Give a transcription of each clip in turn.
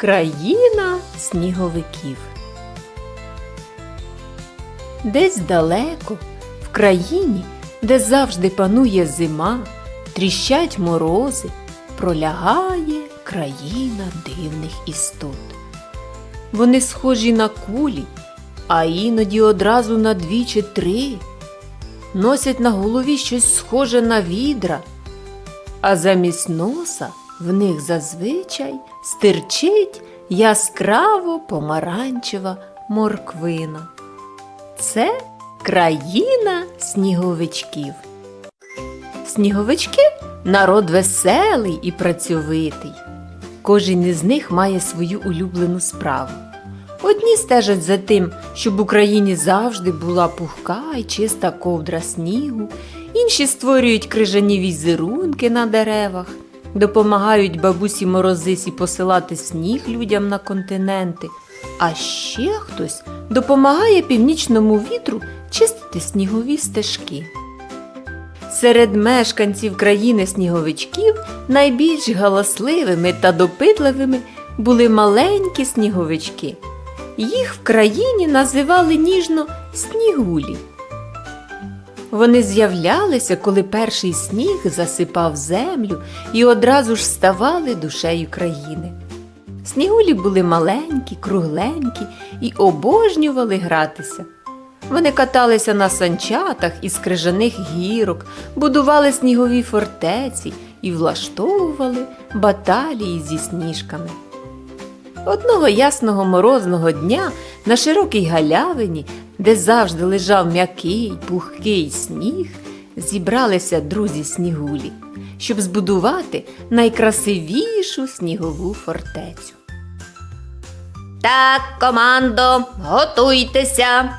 Країна сніговиків. Десь далеко, в країні, де завжди панує зима, тріщать морози, пролягає країна дивних істот. Вони схожі на кулі, а іноді одразу на дві чи три. Носять на голові щось схоже на відра, а замість носа в них зазвичай стирчить яскраво помаранчева морквина. Це країна сніговичків. Сніговички народ веселий і працьовитий. Кожен із них має свою улюблену справу. Одні стежать за тим, щоб в Україні завжди була пухка і чиста ковдра снігу, інші створюють крижані візерунки на деревах, допомагають бабусі морозисі посилати сніг людям на континенти, а ще хтось допомагає північному вітру чистити снігові стежки. Серед мешканців країни сніговичків найбільш галасливими та допитливими були маленькі сніговички. Їх в країні називали ніжно снігулі. Вони з'являлися, коли перший сніг засипав землю і одразу ж ставали душею країни. Снігулі були маленькі, кругленькі і обожнювали гратися. Вони каталися на санчатах із крижаних гірок, будували снігові фортеці і влаштовували баталії зі сніжками. Одного ясного морозного дня на широкій галявині, де завжди лежав м'який, пухкий сніг, зібралися друзі снігулі, щоб збудувати найкрасивішу снігову фортецю. Так, командо, готуйтеся,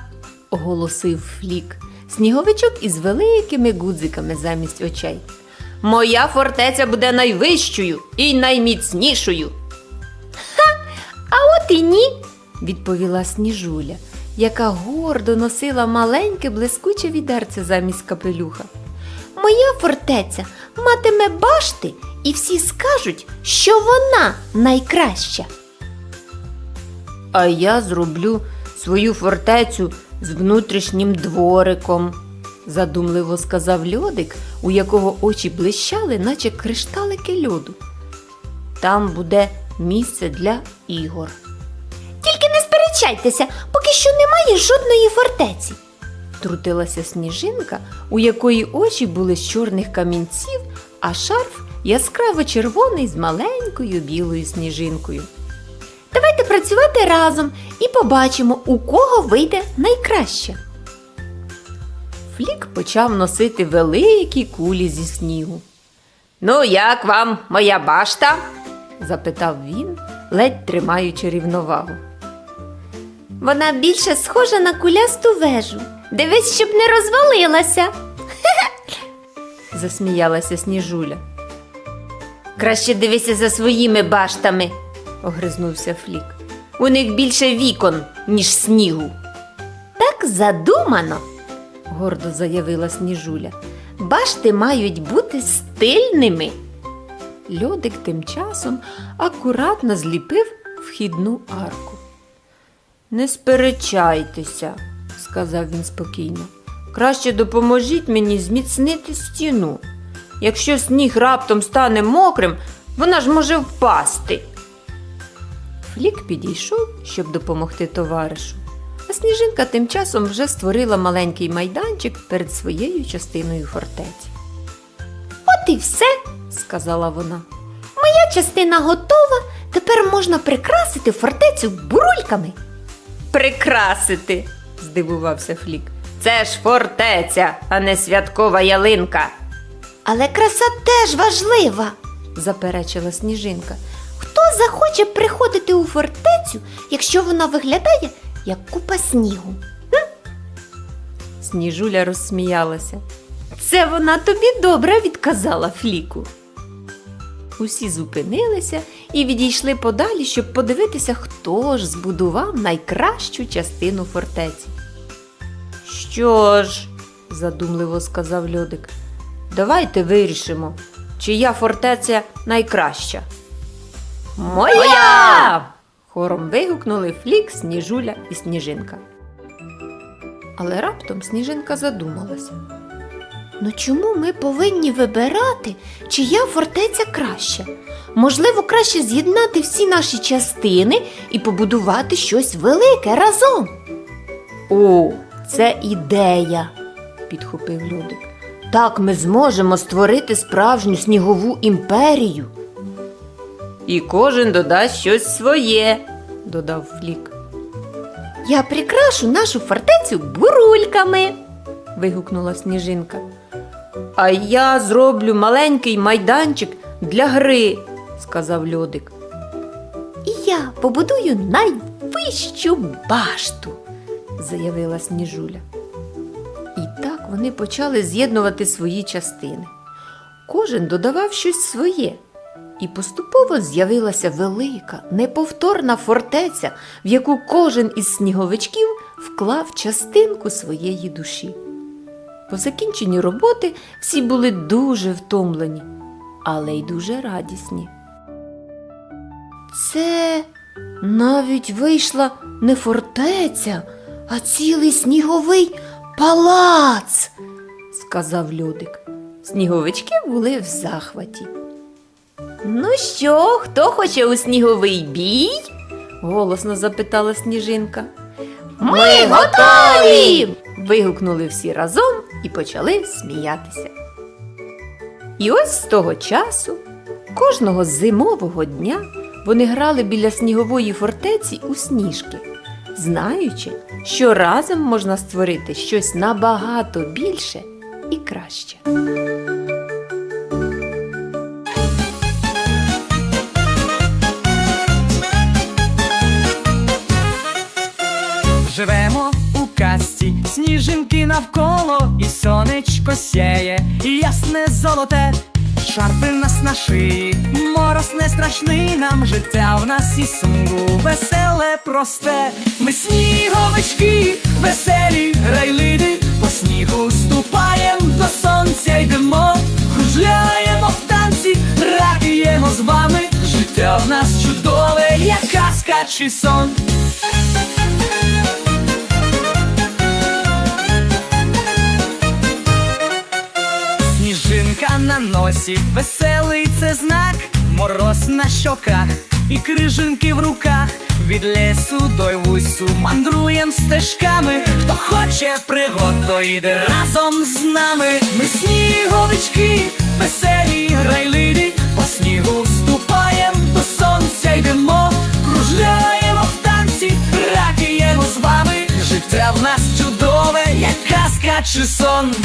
оголосив Флік, сніговичок із великими гудзиками замість очей. Моя фортеця буде найвищою і найміцнішою. А от і ні, відповіла сніжуля, яка гордо носила маленьке блискуче відерце замість капелюха. Моя фортеця матиме башти, і всі скажуть, що вона найкраща. А я зроблю свою фортецю з внутрішнім двориком, задумливо сказав льодик, у якого очі блищали, наче кришталики льоду. Там буде місце для ігор. Сперечайтеся, поки що немає жодної фортеці. Трутилася сніжинка, у якої очі були з чорних камінців, а шарф яскраво червоний з маленькою білою сніжинкою. Давайте працювати разом і побачимо, у кого вийде найкраще. Флік почав носити великі кулі зі снігу. Ну, як вам моя башта? запитав він, ледь тримаючи рівновагу. Вона більше схожа на кулясту вежу. Дивись, щоб не розвалилася. засміялася сніжуля. Краще дивися за своїми баштами. огризнувся Флік. У них більше вікон, ніж снігу, Так задумано. гордо заявила сніжуля. Башти мають бути стильними. Льодик тим часом акуратно зліпив вхідну арку. Не сперечайтеся, сказав він спокійно. Краще допоможіть мені зміцнити стіну. Якщо сніг раптом стане мокрим, вона ж може впасти. Флік підійшов, щоб допомогти товаришу. А сніжинка тим часом вже створила маленький майданчик перед своєю частиною фортеці, От і все. сказала вона. Моя частина готова. Тепер можна прикрасити фортецю бурульками. Прикрасити, здивувався Флік. Це ж фортеця, а не святкова ялинка, Але краса теж важлива. заперечила сніжинка. Хто захоче приходити у фортецю, якщо вона виглядає як купа снігу? Сніжуля розсміялася. Це вона тобі добре відказала Фліку. Усі зупинилися і відійшли подалі, щоб подивитися, хто ж збудував найкращу частину фортеці. Що ж, задумливо сказав льодик, давайте вирішимо, чия фортеця найкраща. Моя! Хором вигукнули Флік, Сніжуля і Сніжинка. Але раптом Сніжинка задумалася. Ну чому ми повинні вибирати, чия фортеця краща? Можливо, краще з'єднати всі наші частини і побудувати щось велике разом. О, це ідея, підхопив Людик. Так ми зможемо створити справжню снігову імперію. І кожен додасть щось своє, додав Флік. Я прикрашу нашу фортецю бурульками. вигукнула сніжинка. А я зроблю маленький майданчик для гри, сказав льодик. І я побудую найвищу башту. заявила Сніжуля. І так вони почали з'єднувати свої частини. Кожен додавав щось своє, і поступово з'явилася велика, неповторна фортеця, в яку кожен із сніговичків вклав частинку своєї душі. По закінченні роботи всі були дуже втомлені, але й дуже радісні. Це навіть вийшла не фортеця, а цілий сніговий палац. сказав льодик. Сніговички були в захваті. Ну що, хто хоче у сніговий бій? голосно запитала сніжинка. Ми готові! Вигукнули всі разом і почали сміятися. І ось з того часу, кожного зимового дня вони грали біля снігової фортеці у сніжки, знаючи, що разом можна створити щось набагато більше і краще. Сніжинки навколо, і сонечко сяє, і ясне золоте, шарфи в нас на шиї, мороз не страшний нам життя в нас і суму веселе, просте. Ми сніговички, веселі грайливі, по снігу ступаєм, до сонця йдемо, кружляємо в танці, радіємо з вами. Життя в нас чудове, як казка чи сон. На носі, веселий це знак, мороз на щоках і крижинки в руках. Від лісу до вусю мандруєм стежками. Хто хоче пригод, то йде разом з нами. Ми сніговички, веселі, грайливі, по снігу ступаєм, до сонця йдемо, кружляємо в танці, радіємо з вами. Життя в нас чудове, як казка чи сон.